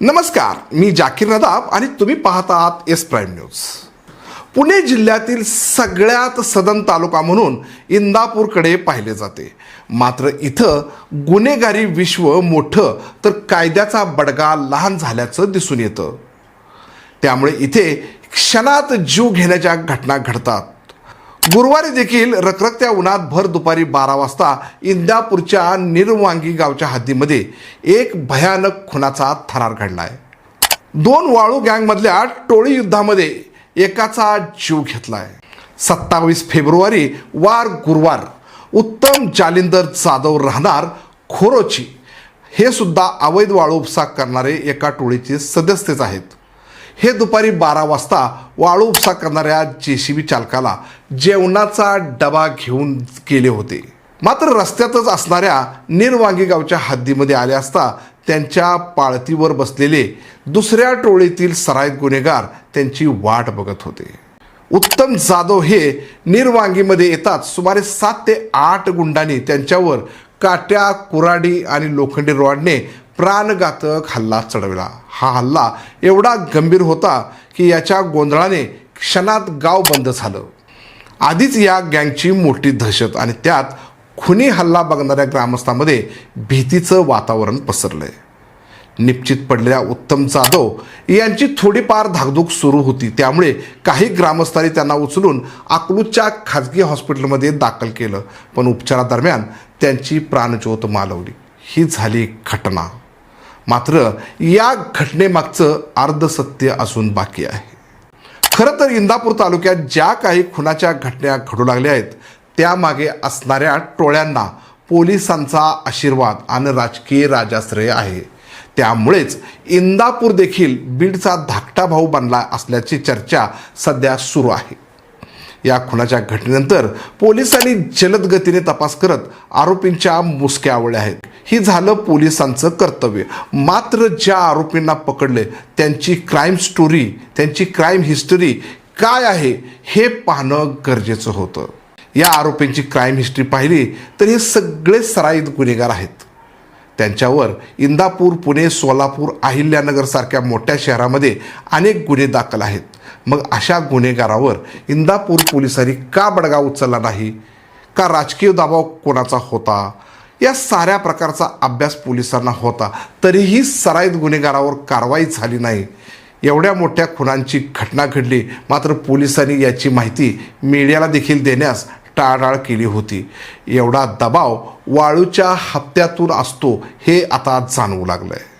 नमस्कार मी जाकीर नदाब आणि तुम्ही पाहत आहात एस प्राईम न्यूज. पुणे जिल्ह्यातील सगळ्यात सदन तालुका म्हणून इंदापूरकडे पाहिले जाते. मात्र इथं गुन्हेगारी विश्व मोठं तर कायद्याचा बडगा लहान झाल्याचं दिसून येतं. त्यामुळे इथे क्षणात जीव घेण्याच्या घटना घडतात. गुरुवारी देखील रखरखत्या उन्हात भर दुपारी बारा वाजता इंदापूरच्या निर्वांगी गावच्या हद्दीमध्ये एक भयानक खुनाचा थरार घडलाय. दोन वाळू गँगमधल्या टोळी युद्धामध्ये एकाचा जीव घेतलाय. सत्तावीस फेब्रुवारी वार गुरुवार उत्तम जालिंदर जाधव राहणार खोरोची. हे सुद्धा अवैध वाळू उपसा करणारे एका टोळीचे सदस्यच आहेत. हे दुपारी बारा वाजता वाळू उपसा करणाऱ्या जे सी बी चालकाला जेवणाचा डबा घेऊन गेले होते. मात्र रस्त्यातच असणाऱ्या निर्वांगी गावच्या हद्दीमध्ये आले असता त्यांच्या पाळतीवर बसलेले दुसऱ्या टोळीतील सराईत गुन्हेगार त्यांची वाट बघत होते. उत्तम जाधव हे निर्वांगीमध्ये येतात. सुमारे सात ते आठ गुंडांनी त्यांच्यावर काट्या कुराडी आणि लोखंडी रॉडने प्राणघातक हल्ला चढवला. हा हल्ला एवढा गंभीर होता की याच्या गोंधळाने क्षणात गाव बंद झालं. आधीच या गँगची मोठी दहशत आणि त्यात खुनी हल्ला बघणाऱ्या ग्रामस्थांमध्ये भीतीचं वातावरण पसरलंय. निश्चित पडलेल्या उत्तम जाधव यांची थोडीफार धाकधूक सुरू होती. त्यामुळे काही ग्रामस्थांनी त्यांना उचलून अकलूजच्या खाजगी हॉस्पिटलमध्ये दाखल केलं. पण उपचारादरम्यान त्यांची प्राणज्योत मालवली. ही झाली घटना. मात्र या घटनेमागचं अर्धसत्य असून बाकी आहे. खरं तर इंदापूर तालुक्यात ज्या काही खुनाच्या घटना घडू लागल्या आहेत त्यामागे असणाऱ्या टोळ्यांना पोलिसांचा आशीर्वाद आणि राजकीय राजाश्रय आहे. त्यामुळेच इंदापूर देखील बीडचा धाकटा भाऊ बनला असल्याची चर्चा सध्या सुरू आहे. या खुनाच्या घटनेनंतर पोलिसांनी जलद गतीने तपास करत आरोपींच्या मुसक्या आवळल्या आहेत. ही झालं पोलिसांचं कर्तव्य. मात्र ज्या आरोपींना पकडले त्यांची क्राईम स्टोरी त्यांची क्राईम हिस्टरी काय आहे हे पाहणं गरजेचं होतं. या आरोपींची क्राईम हिस्ट्री पाहिली तर हे सगळे सराईत गुन्हेगार आहेत. त्यांच्यावर इंदापूर पुणे सोलापूर अहिल्यानगर सारख्या मोठ्या शहरामध्ये अनेक गुन्हे दाखल आहेत. मग अशा गुन्हेगारावर इंदापूर पोलिसांनी का बडगा उचलला नाही? का राजकीय दबाव कोणाचा होता? या साऱ्या प्रकारचा अभ्यास पोलिसांना होता. तरीही सराईत गुन्हेगारावर कारवाई झाली नाही. एवढ्या मोठ्या खुनांची घटना घडली. मात्र पोलिसांनी याची माहिती मीडियाला देखील देण्यास टाळाटाळ केली होती. एवढा दबाव वाळूच्या हप्त्यातून असतो हे आता जाणवू लागलं आहे